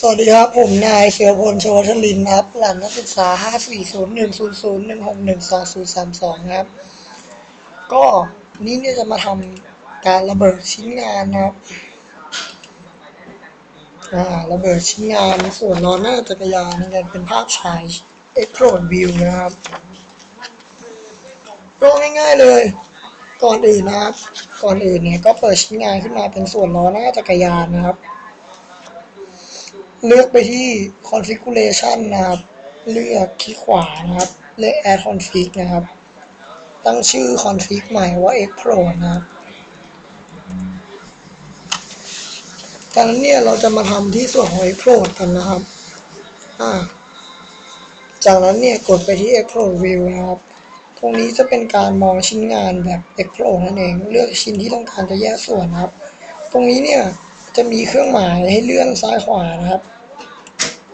สวัสดีครับ ผมนายเสือพลโชทลินครับหลังนักศึกษา 5401001202032 ครับ ก็นี่เนี่ยจะมาทำการระเบิดชิ้นงานนะครับอ่าระเบิดชิ้นงานส่วนล้อหน้าจักรยานนี่นเป็นภาพฉาย e x p l o d View นะครับก็ง่าย ๆเลย ก่อนอื่นนะครับ ก่อนอื่นเนี่ยก็เปิดชิ้นงานขึ้นมาเป็นส่วนล้อหน้าจักรยานนะครับ เลือกไปที่ configuration นะครับ เลือกคลิกขวานะครับ เลือก add config นะครับ ตั้งชื่อ config ใหม่ว่า x pro นะครับจากนั้นเนี่ยเราจะมาทำที่ส่วนของ x pro กันนะครับ อ่า จากนั้นเนี่ยกดไปที่ x pro view นะครับ ตรงนี้จะเป็นการมองชิ้นงานแบบ x pro นั่นเอง เลือกชิ้นที่ต้องการจะแยกส่วนนะครับ ตรงนี้เนี่ย จะมีเครื่องหมายให้เลื่อนซ้ายขวานะครับ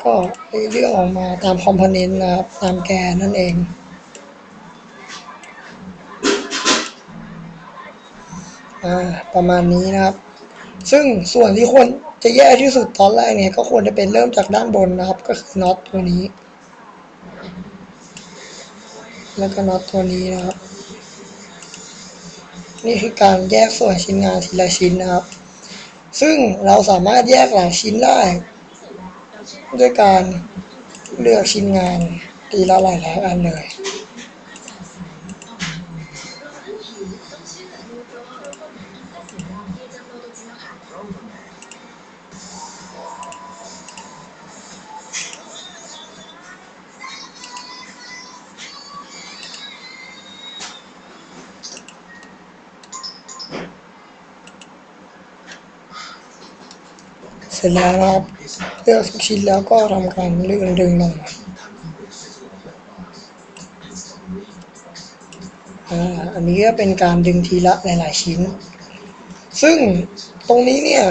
ก็ให้เลื่อนออกมาตามคอมโพเนนต์นะครับ ตามแกนนั่นเองอ่าประมาณนี้นะครับ ซึ่งส่วนที่ควรจะแย่ที่สุดตอนแรกเนี่ย ก็ควรจะเป็นเริ่มจากด้านบนนะครับ ก็คือน็อตตัวนี้ แล้วก็น็อตตัวนี้นะครับ นี่คือการแยกส่วนชิ้นงานทีละชิ้นนะครับ ซึ่งเราสามารถแยกหลายชิ้นได้ ด้วยการเลือกชิ้นงาน ทีละหลายๆอันเลย เสร็จแล้วนะครับเลือกทุกชิ้นแล้วก็ทำการเลื่อนดึงลงอันนี้ก็เป็นการดึงทีละหลาย ๆ ชิ้น ซึ่งตรงนี้เนี่ย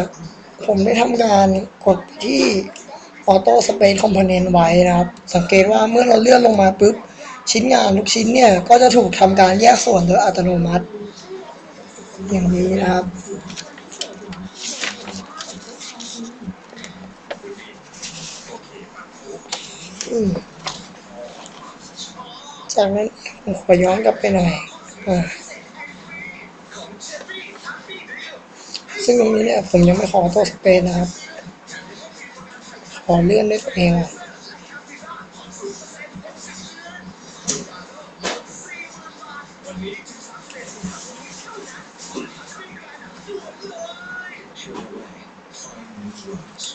ผมได้ทำการกดที่ Auto Space Component ไว้นะครับ สังเกตว่าเมื่อเราเลื่อนลงมาปุ๊บ ชิ้นงานทุกชิ้นเนี่ยก็จะถูกทำการแยกส่วนโดยอัตโนมัติ อย่างนี้นะครับ จากนั้นผมขอย้อนกลับไปหน่อยอซึ่งตรงนี้เนี่ยผมยังไม่ขอตัวสเปนนะครับ ขอเลื่อนด้วยตัวเองอะ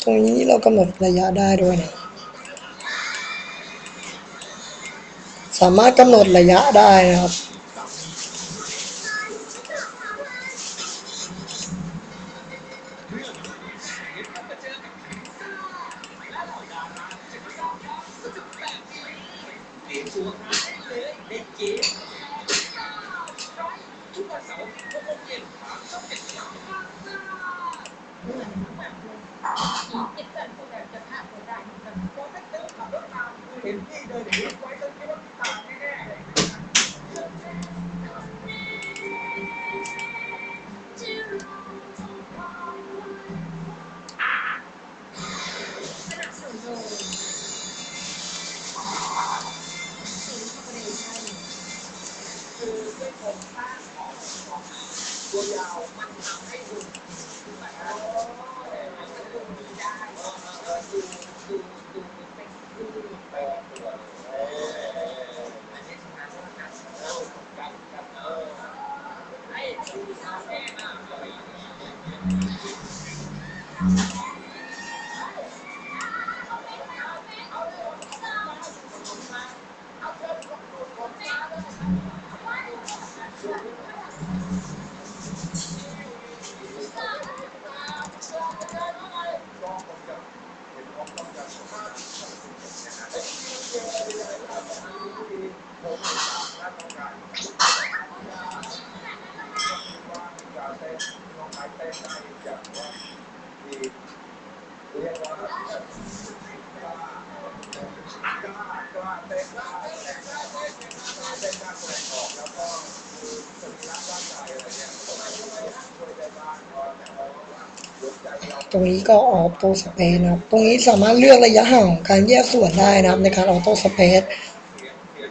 ตรงนี้เรากำหนดระยะได้ด้วยนะ สามารถกำหนดระยะได้นะครับ อ ตรงนี้ก็ออโต้สเปซนะครับ ตรงนี้สามารถเลือกระยะห่างของการแยกส่วนได้นะครับ ในการออโต้สเปซ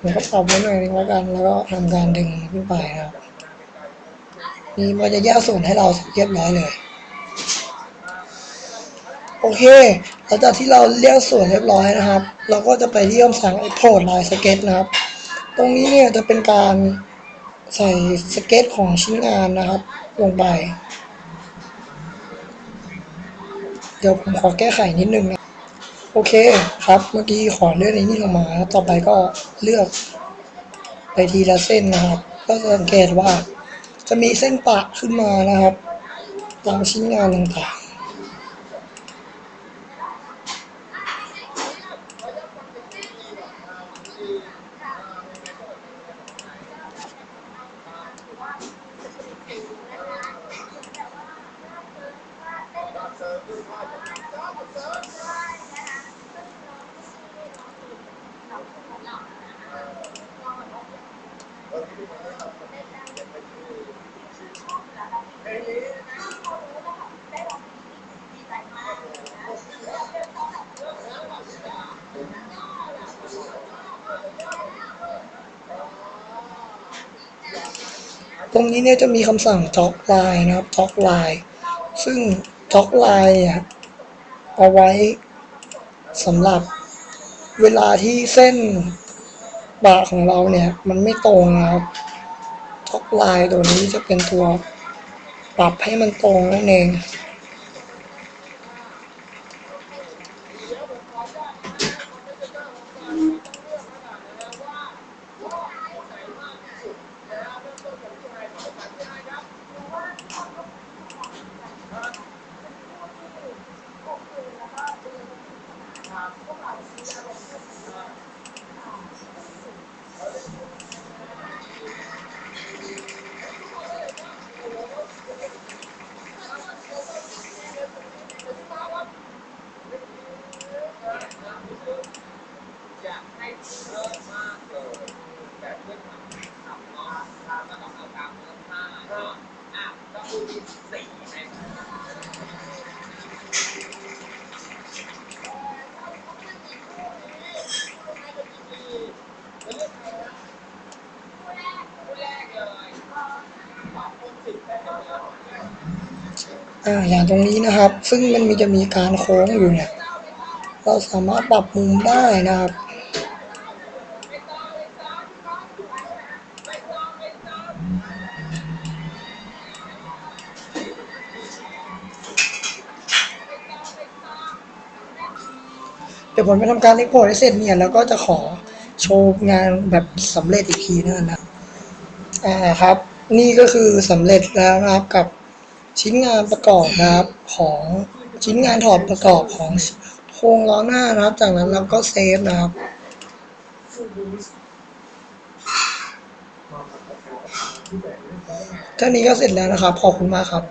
ผมก็ปรับไว้หน่อยนึงแล้วกัน แล้วก็ทำการดึงขึ้นไปนะครับ นี่มันจะแยกส่วนให้เราเรียบร้อยเลย โอเคหลังจากที่เราเรียกส่วนเรียบร้อยนะครับ เราก็จะไปที่คำสั่ง export line sketch นะครับ ตรงนี้เนี่ยจะเป็นการใส่สเก็ตของชิ้นงานนะครับ ลงไป เดี๋ยวผมขอแก้ไขนิดนึงนะ โอเคครับ เมื่อกี้ขอเลื่อนไอ้นี่ลงมาแล้วต่อไปก็เลือกไปทีละเส้นนะครับ ก็จะสังเกตว่าจะมีเส้นปะขึ้นมานะครับ ตามชิ้นงานต่างๆ ตรงนี้เนี่ยจะมีคำสั่ง talk line นะครับ talk line ซึ่ง talk line เนี่ยเอาไว้สำหรับเวลาที่เส้นบาของเราเนี่ย มันไม่ตรงนะครับ talk line ตัวนี้จะเป็นตัวปรับให้มันตรงนั่นเอง อยากให้เพิ่มมากเลยแต่เพื่อนทำทำเนาะเราก็ต้องเอามเนื้อผ้าเนาะอะก็คือสี่ไหมคู่แรกเลยสองคนสิบแปดเดือนอ่าอย่างตรงนี้นะครับ ซึ่งมันมีจะมีการโค้งอยู่เนี่ย เราสามารถปรับมุมได้นะครับ เดี๋ยวผมไปทำการเล็กโพสให้เสร็จเนี่ยแล้วก็จะขอโชว์งานแบบสำเร็จอีกทีนึงนะอ่าครับ นี่ก็คือสำเร็จแล้วนะครับกับชิ้นงานประกอบนะครับของชิ้นงานถอดประกอบของโครงล้อหน้านะครับ จากนั้นเราก็เซฟนะครับท่านี้ก็เสร็จแล้วนะครับ ขอบคุณมากครับ